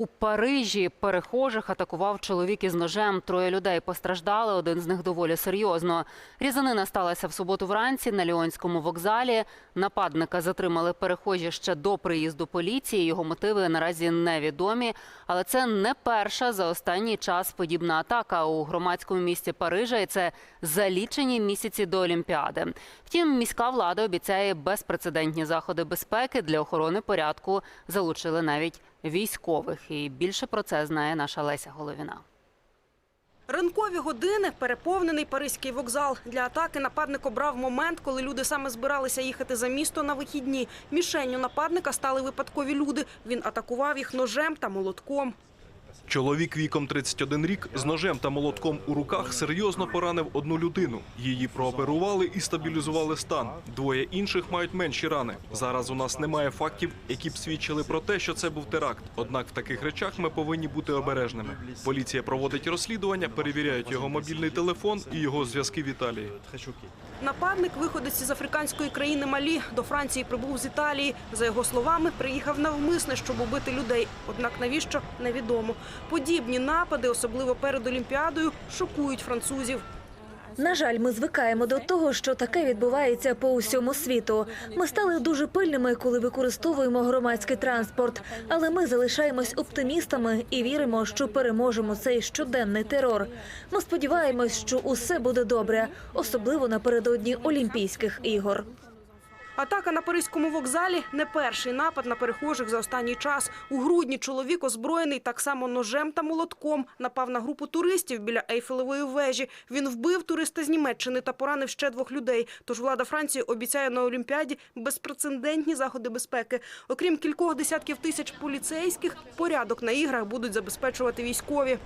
У Парижі перехожих атакував чоловік із ножем. Троє людей постраждали, один з них доволі серйозно. Різанина сталася в суботу вранці на Ліонському вокзалі. Нападника затримали перехожі ще до приїзду поліції. Його мотиви наразі невідомі. Але це не перша за останній час подібна атака у громадському місті Парижа. І це за лічені місяці до Олімпіади. Втім, міська влада обіцяє безпрецедентні заходи безпеки для охорони порядку. Залучили навіть військових. І більше про це знає наша Леся Головіна. Ранкові години переповнений паризький вокзал. Для атаки нападник обрав момент, коли люди саме збиралися їхати за місто на вихідні. Мішенню нападника стали випадкові люди. Він атакував їх ножем та молотком. Чоловік віком 31 рік з ножем та молотком у руках серйозно поранив одну людину. Її прооперували і стабілізували стан. Двоє інших мають менші рани. Зараз у нас немає фактів, які б свідчили про те, що це був теракт. Однак в таких речах ми повинні бути обережними. Поліція проводить розслідування, перевіряють його мобільний телефон і його зв'язки в Італії. Нападник виходець із африканської країни Малі до Франції прибув з Італії. За його словами, приїхав навмисне, щоб убити людей. Однак навіщо невідомо. Подібні напади, особливо перед Олімпіадою, шокують французів. На жаль, ми звикаємо до того, що таке відбувається по усьому світу. Ми стали дуже пильними, коли використовуємо громадський транспорт, але ми залишаємось оптимістами і віримо, що переможемо цей щоденний терор. Ми сподіваємось, що усе буде добре, особливо напередодні Олімпійських ігор. Атака на паризькому вокзалі не перший напад на перехожих за останній час. У грудні чоловік, озброєний так само ножем та молотком, напав на групу туристів біля Ейфелевої вежі. Він вбив туриста з Німеччини та поранив ще двох людей. Тож влада Франції обіцяє на Олімпіаді безпрецедентні заходи безпеки. Окрім кількох десятків тисяч поліцейських, порядок на іграх будуть забезпечувати військові.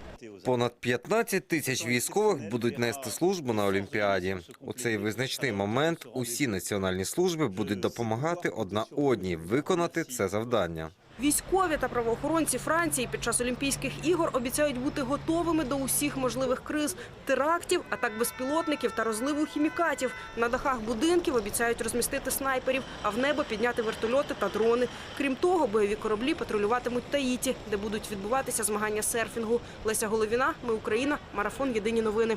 Понад 15 тисяч військових будуть нести службу на Олімпіаді. У цей визначний момент усі національні служби будуть допомагати одна одній виконати це завдання. Військові та правоохоронці Франції під час Олімпійських ігор обіцяють бути готовими до усіх можливих криз, терактів, атак безпілотників та розливу хімікатів. На дахах будинків обіцяють розмістити снайперів, а в небо підняти вертольоти та дрони. Крім того, бойові кораблі патрулюватимуть Таїті, де будуть відбуватися змагання серфінгу. Леся Головіна, ми Україна, марафон Єдині новини.